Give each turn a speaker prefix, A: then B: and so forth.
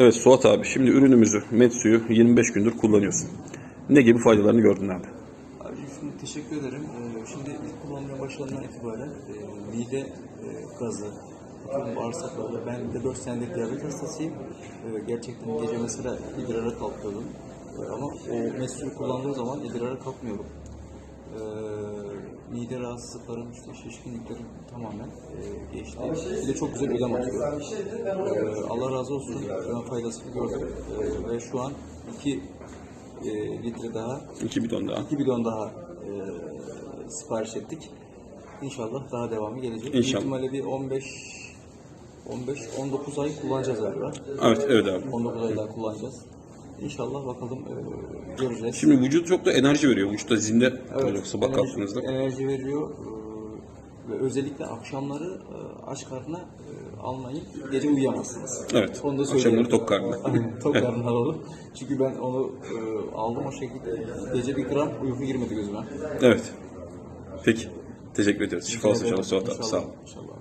A: Evet Suat abi şimdi ürünümüzü Metsu'yu 25 gündür kullanıyorsun. Ne gibi faydalarını gördün abi?
B: Abi şimdi teşekkür ederim. Ee, şimdi ilk kullanmaya başladığımdan itibaren e, mide e, gazı, bağırsaklarda, ben de 4 senedir diyabet hastasıyım. Gerçekten gece mesela idrara kalkıyordum. Ama o mesleği kullandığım zaman idrara kalkmıyorum. Mide rahatsızlıklarım, işte şişkinliklerim tamamen e, geçti. Bir de çok güzel ödem atıyor. Ee, Allah razı olsun. Ben faydasını gördüm. Ee, ve şu an 2 litre daha
A: 2 bidon daha.
B: 2 bidon daha e, sipariş ettik. İnşallah daha devamı gelecek.
A: İnşallah.
B: İhtimalle bir 15 15 19 ay kullanacağız galiba.
A: Evet evet abi.
B: 19 ay daha kullanacağız. İnşallah bakalım e, göreceğiz.
A: Şimdi vücut çok da enerji veriyor. Vücutta zinde olacak sabah
B: enerji-
A: kalktığınızda.
B: Enerji veriyor e, ve özellikle akşamları e, aç karnına e, almayın. Gece uyuyamazsınız.
A: Evet.
B: Onu da
A: Akşamları
B: söyleyeyim.
A: tok karnına.
B: Aynen tok karnına alalım. Çünkü ben onu e, aldım o şekilde. Gece bir gram uyku girmedi gözüme.
A: Evet. Peki. Teşekkür ediyoruz. Şifa olsun.
B: İnşallah,
A: Sağ ol.
B: İnşallah.